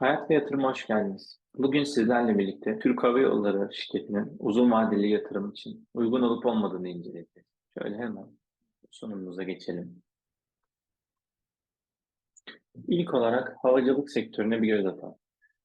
Hayat ve yatırıma hoş geldiniz. Bugün sizlerle birlikte Türk Hava Yolları şirketinin uzun vadeli yatırım için uygun olup olmadığını inceleyeceğiz. Şöyle hemen sunumumuza geçelim. İlk olarak havacılık sektörüne bir göz atalım.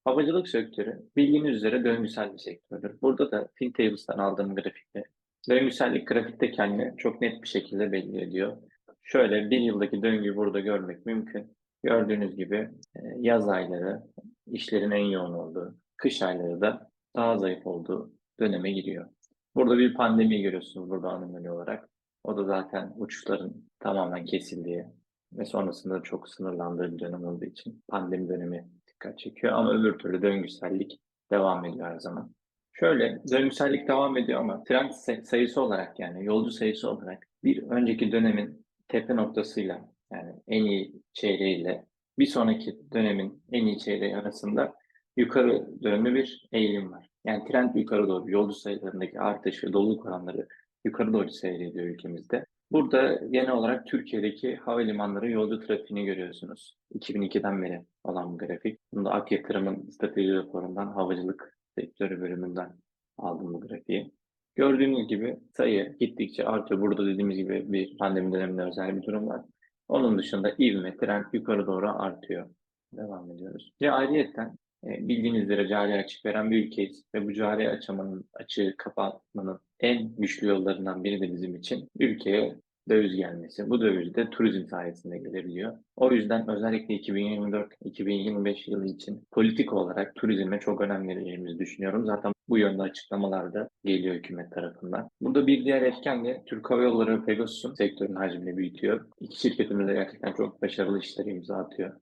Havacılık sektörü bildiğiniz üzere döngüsel bir sektördür. Burada da FinTables'tan aldığım grafikte döngüsellik grafikte kendini çok net bir şekilde belli ediyor. Şöyle bir yıldaki döngüyü burada görmek mümkün. Gördüğünüz gibi e, yaz ayları işlerin en yoğun olduğu, kış ayları da daha zayıf olduğu döneme giriyor. Burada bir pandemi görüyorsunuz burada anomali olarak. O da zaten uçuşların tamamen kesildiği ve sonrasında çok sınırlandığı bir dönem olduğu için pandemi dönemi dikkat çekiyor. Ama öbür türlü döngüsellik devam ediyor her zaman. Şöyle döngüsellik devam ediyor ama trend sayısı olarak yani yolcu sayısı olarak bir önceki dönemin tepe noktasıyla yani en iyi çeyreğiyle bir sonraki dönemin en iyi çeyreği arasında yukarı yönlü bir eğilim var. Yani trend yukarı doğru, yolcu sayılarındaki artış ve doluluk oranları yukarı doğru seyrediyor ülkemizde. Burada genel olarak Türkiye'deki havalimanları yolcu trafiğini görüyorsunuz. 2002'den beri olan bir grafik. Bunu da Ak Yatırım'ın strateji raporundan, havacılık sektörü bölümünden aldım bu grafiği. Gördüğünüz gibi sayı gittikçe artıyor. Burada dediğimiz gibi bir pandemi döneminde özel bir durum var. Onun dışında ivme, trend yukarı doğru artıyor. Devam ediyoruz. Ve ayrıyetten e, bildiğiniz üzere cari açık veren bir ülkeyiz ve bu cari açamanın, açığı kapatmanın en güçlü yollarından biri de bizim için ülkeye döviz gelmesi. Bu döviz de turizm sayesinde gelebiliyor. O yüzden özellikle 2024-2025 yılı için politik olarak turizme çok önem vereceğimizi düşünüyorum. Zaten bu yönde açıklamalar da geliyor hükümet tarafından. Burada bir diğer etken de Türk Hava Yolları ve Pegasus'un sektörün hacmini büyütüyor. İki şirketimiz de gerçekten çok başarılı işler imza atıyor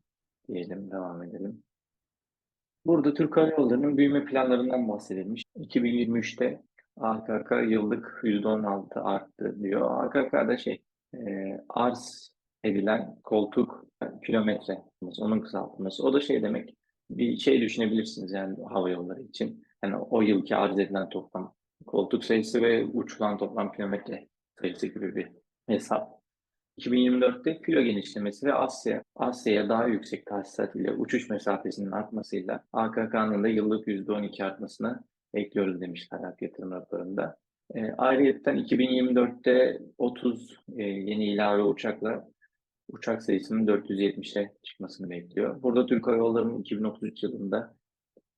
diyelim, devam edelim. Burada Türk Hava Yolları'nın büyüme planlarından bahsedilmiş. 2023'te AKK yıllık %16 arttı diyor. AKK'da şey e, arz edilen koltuk kilometre onun kısaltılması. O da şey demek bir şey düşünebilirsiniz yani hava yolları için. Yani o yılki arz edilen toplam koltuk sayısı ve uçulan toplam kilometre sayısı gibi bir hesap. 2024'te filo genişlemesi ve Asya Asya'ya daha yüksek tahsisat ile uçuş mesafesinin artmasıyla AKK'nın da yıllık %12 artmasına bekliyoruz demişler Ak Yatırım raporunda. E, ayrıyeten 2024'te 30 e, yeni ilave uçakla uçak sayısının 470'e çıkmasını bekliyor. Burada Türk Hava Yolları'nın 2033 yılında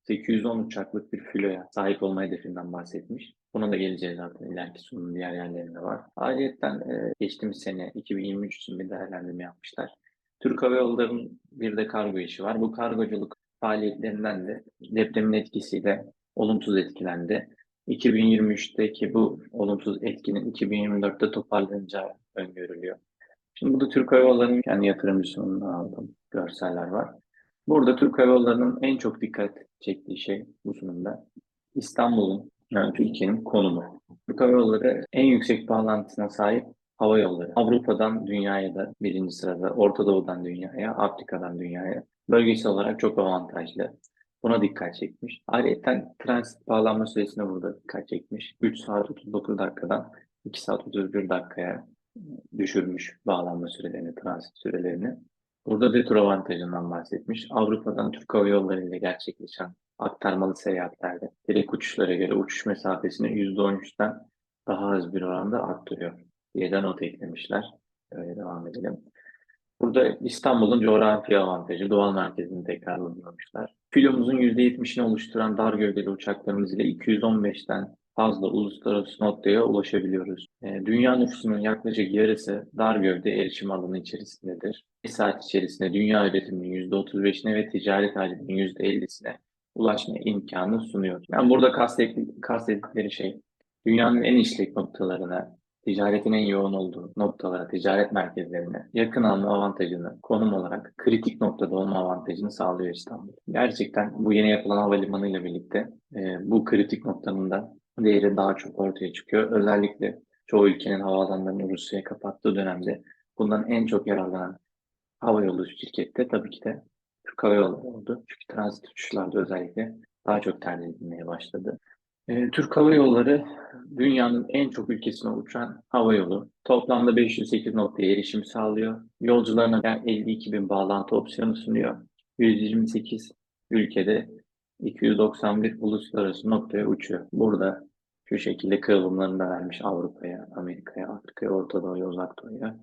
810 uçaklık bir filoya sahip olma hedefinden bahsetmiş. Buna da geleceğiz zaten ileriki sunum diğer yerlerinde var. Ayrıca e, geçtiğimiz sene 2023 için bir değerlendirme yapmışlar. Türk Hava Yolları'nın bir de kargo işi var. Bu kargoculuk faaliyetlerinden de depremin etkisiyle olumsuz etkilendi. 2023'teki bu olumsuz etkinin 2024'te toparlanacağı öngörülüyor. Şimdi burada Türk Hava Yolları'nın kendi yatırımcısından aldığım görseller var. Burada Türk Hava Yolları'nın en çok dikkat çektiği şey bu sunumda İstanbul'un yani Türkiye'nin konumu. Türk Hava Yolları en yüksek bağlantısına sahip hava yolları. Avrupa'dan dünyaya da birinci sırada, Orta Doğu'dan dünyaya, Afrika'dan dünyaya bölgesel olarak çok avantajlı. Buna dikkat çekmiş. Ayrıca transit bağlanma süresine burada dikkat çekmiş. 3 saat 39 dakikadan 2 saat 31 dakikaya düşürmüş bağlanma sürelerini, transit sürelerini. Burada tur avantajından bahsetmiş. Avrupa'dan Türk Hava Yolları ile gerçekleşen aktarmalı seyahatlerde direkt uçuşlara göre uçuş mesafesini %13'ten daha az bir oranda arttırıyor diye de not eklemişler. Öyle devam edelim. Burada İstanbul'un coğrafi avantajı, doğal merkezini tekrarlamışlar. Filomuzun %70'ini oluşturan dar gövdeli uçaklarımız ile 215'ten fazla uluslararası noktaya ulaşabiliyoruz. E, dünya nüfusunun yaklaşık yarısı dar gövde erişim alanı içerisindedir. Bir saat içerisinde dünya üretiminin %35'ine ve ticaret hacminin %50'sine ulaşma imkanı sunuyor. Yani burada kastettikleri şey dünyanın en işlek noktalarına, ticaretin en yoğun olduğu noktalara, ticaret merkezlerine yakın alma avantajını, konum olarak kritik noktada olma avantajını sağlıyor İstanbul. Gerçekten bu yeni yapılan havalimanı ile birlikte e, bu kritik noktanın da değeri daha çok ortaya çıkıyor. Özellikle çoğu ülkenin havaalanlarını Rusya'ya kapattığı dönemde bundan en çok yararlanan hava yolu şirkette tabii ki de Türk Hava Yolları oldu. Çünkü transit uçuşlarda özellikle daha çok tercih edilmeye başladı. E, Türk Hava Yolları dünyanın en çok ülkesine uçan hava yolu. Toplamda 508 noktaya erişim sağlıyor. Yolcularına 52 bin bağlantı opsiyonu sunuyor. 128 ülkede 291 uluslararası noktaya uçuyor. Burada şu şekilde kırılımlarını da vermiş Avrupa'ya, Amerika'ya, Afrika'ya, Orta Doğu'ya, Uzak Doğu'ya.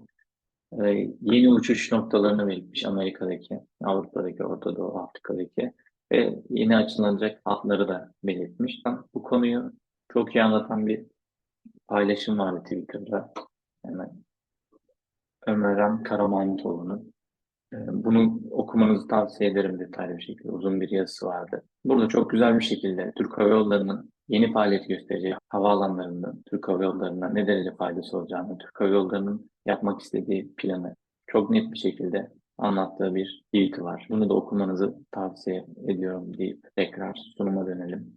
Ee, yeni uçuş noktalarını belirtmiş Amerika'daki, Avrupa'daki, Orta Doğu, Afrika'daki ve yeni açılacak hatları da belirtmiş. Bu konuyu çok iyi anlatan bir paylaşım vardı Twitter'da. Hemen Ömer Karamahmutoğlu'nun. Ee, Bunu okumanızı tavsiye ederim detaylı bir şekilde. Uzun bir yazısı vardı. Burada çok güzel bir şekilde Türk Hava Yolları'nın yeni faaliyet göstereceği havaalanlarında Türk Hava Yolları'na ne derece faydası olacağını, Türk Hava Yolları'nın yapmak istediği planı çok net bir şekilde anlattığı bir tweet var. Bunu da okumanızı tavsiye ediyorum deyip tekrar sunuma dönelim.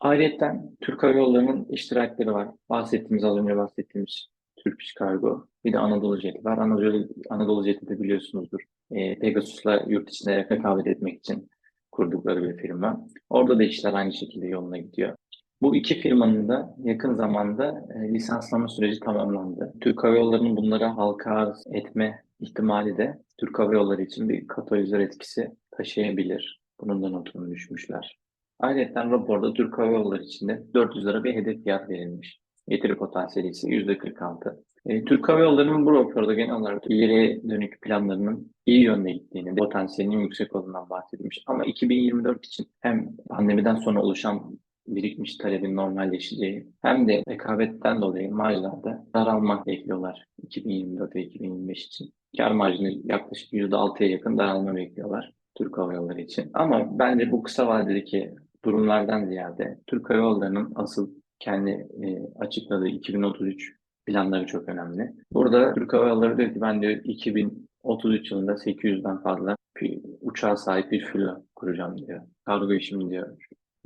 Ayrıca Türk Hava Yolları'nın iştirakleri var. Bahsettiğimiz az önce bahsettiğimiz Turkish Cargo. Bir de Anadolu Jet var. Anadolu, Anadolu Jet'i de biliyorsunuzdur. E, Pegasus'la yurt içinde rekabet etmek için kurdukları bir firma. Orada da işler aynı şekilde yoluna gidiyor. Bu iki firmanın da yakın zamanda e, lisanslama süreci tamamlandı. Türk Hava Yolları'nın bunlara halka arz etme ihtimali de Türk Hava Yolları için bir katalizör etkisi taşıyabilir. Bunun da notunu düşmüşler. Ayrıca raporda Türk Hava Yolları için de 400 lira bir hedef fiyat verilmiş. Getiri potansiyeli ise %46. E, Türk Hava Yolları'nın bu raporda genel olarak ileriye dönük planlarının iyi yönde gittiğini, potansiyelinin yüksek olduğundan bahsedilmiş. Ama 2024 için hem pandemiden sonra oluşan birikmiş talebin normalleşeceği hem de rekabetten dolayı marjlarda daralma bekliyorlar 2024 ve 2025 için. Kar marjını yaklaşık %6'ya yakın daralma bekliyorlar Türk Hava Yolları için. Ama bence bu kısa vadedeki durumlardan ziyade Türk Hava Yolları'nın asıl kendi e, açıkladığı 2033 planları çok önemli. Burada Türk Hava Yolları diyor ki ben diyor 2033 yılında 800'den fazla bir uçağa sahip bir filo kuracağım diyor. Kargo işimi diyor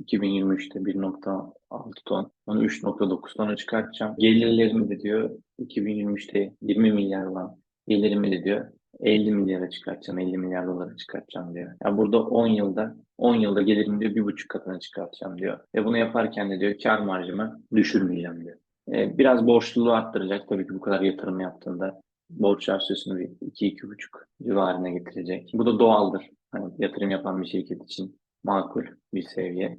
2023'te 1.6 ton, onu 3.9 tona çıkartacağım. Gelirlerimi de diyor 2023'te 20 milyar olan gelirimi de diyor 50 milyara çıkartacağım, 50 milyar dolara çıkartacağım diyor. Yani burada 10 yılda 10 yılda gelirimi diyor bir buçuk katına çıkartacağım diyor. Ve bunu yaparken de diyor kar marjımı düşürmeyeceğim diyor. Ee, biraz borçluluğu arttıracak tabii ki bu kadar yatırım yaptığında borç rasyosunu bir 2-2,5 civarına getirecek. Bu da doğaldır. Hani yatırım yapan bir şirket için makul bir seviye.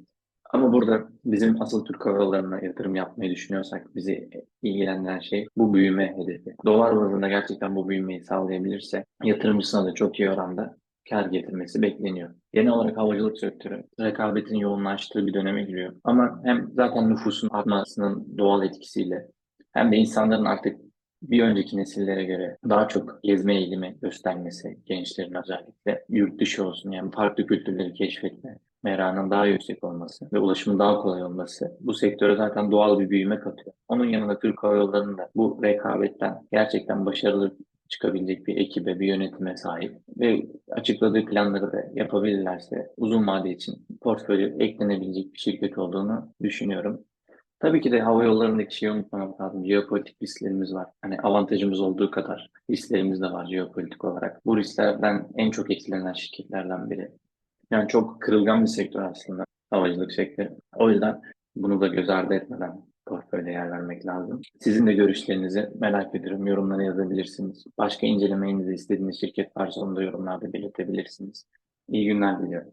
Ama burada bizim asıl Türk Hava yatırım yapmayı düşünüyorsak bizi ilgilendiren şey bu büyüme hedefi. Dolar bazında gerçekten bu büyümeyi sağlayabilirse yatırımcısına da çok iyi oranda kar getirmesi bekleniyor. Genel olarak havacılık sektörü rekabetin yoğunlaştığı bir döneme giriyor. Ama hem zaten nüfusun artmasının doğal etkisiyle hem de insanların artık bir önceki nesillere göre daha çok gezme eğilimi göstermesi, gençlerin özellikle yurt dışı olsun yani farklı kültürleri keşfetme, merakının daha yüksek olması ve ulaşımın daha kolay olması bu sektöre zaten doğal bir büyüme katıyor. Onun yanında Türk Hava Yolları'nın da bu rekabetten gerçekten başarılı çıkabilecek bir ekibe, bir yönetime sahip ve açıkladığı planları da yapabilirlerse uzun vade için portföyü eklenebilecek bir şirket olduğunu düşünüyorum. Tabii ki de hava yollarındaki şeyi unutmamak lazım. Jeopolitik risklerimiz var. Hani avantajımız olduğu kadar risklerimiz de var jeopolitik olarak. Bu risklerden en çok etkilenen şirketlerden biri. Yani çok kırılgan bir sektör aslında havacılık sektörü. O yüzden bunu da göz ardı etmeden portföyde yer vermek lazım. Sizin de görüşlerinizi merak ediyorum. Yorumlara yazabilirsiniz. Başka incelemenizi istediğiniz şirket varsa onu da yorumlarda belirtebilirsiniz. İyi günler diliyorum.